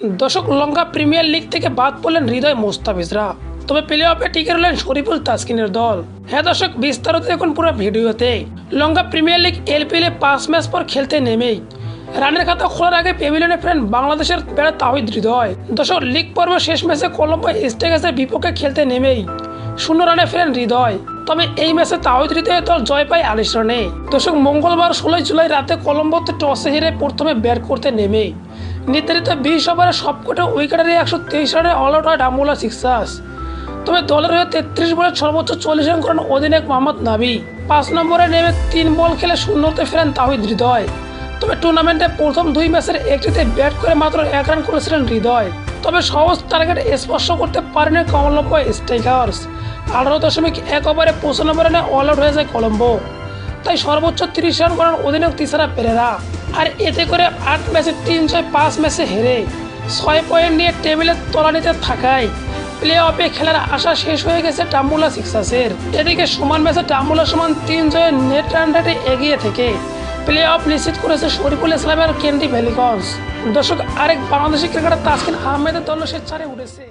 দর্শক, লঙ্কা premier league থেকে বাদ পড়লেন হৃদয় মোস্তাফিজরা। তবে প্লে অফে টিকে রইলেন শরীফুল তাসকিনের দল। হ্যাঁ দর্শক, বিস্তারিত দেখুন পুরো ভিডিওতে। লঙ্কা প্রিমিয়ার লিগ এলপিএলে পাঁচ ম্যাচ পর খেলতে নেমেই। রানের খাতা খোলার আগে পেভিলিয়নে ফেরেন বাংলাদেশের বেড়া তাহিদ হৃদয়। দর্শক, লিগ পর্ব শেষ ম্যাচে কলম্বো স্টেগাসের বিপক্ষে খেলতে নেমেই শূন্য রানে ফেরেন হৃদয়। তবে এই ম্যাচে তাহিদ হৃদয়ের দল জয় পায় আলিশ রানে। দর্শক, মঙ্গলবার ষোলোই জুলাই রাতে কলম্বোতে টসে হেরে প্রথমে ব্যাট করতে নেমে নির্ধারিত বিশ ওভারে সবকটা উইকেটের একশো তেইশ রানে অল আউট হয় ডামুলা সিক্সাস তবে দলের হয়ে তেত্রিশ বলে সর্বোচ্চ চল্লিশ রান করেন অধিনায়ক মোহাম্মদ নাবি পাঁচ নম্বরে নেমে তিন বল খেলে শূন্যতে ফেরেন তাহিদ হৃদয়। তবে টুর্নামেন্টে প্রথম দুই ম্যাচের একটিতে ব্যাট করে মাত্র এক রান করেছিলেন হৃদয়। তবে সহজ টার্গেট স্পর্শ করতে পারেনি কমলম্বো স্ট্রাইকার্স আঠারো দশমিক এক ওভারে পঁচানব্বই রানে অল আউট হয়ে যায় কলম্বো। তাই সর্বোচ্চ তিরিশ রান করেন অধিনায়ক তিসারা পেরেরা। আর এতে করে আট ম্যাচে তিন ছয়, পাঁচ ম্যাচে হেরে, ছয় পয়েন্ট নিয়ে টেবিলের তলানিতে থাকায় প্লে অফে খেলার আশা শেষ হয়ে গেছে টাম্বুলা সিক্সাসের এদিকে সমান ম্যাচে টাম্বুলা সমান তিন জয়ের নেট রান রেটে এগিয়ে থেকে প্লে অফ নিশ্চিত করেছে শরীফুল ইসলামের কেন্দ্রি ভ্যালিকন্স। দর্শক, আরেক বাংলাদেশি ক্রিকেটার তাসকিন আহমেদের দল সে চারে উঠেছে।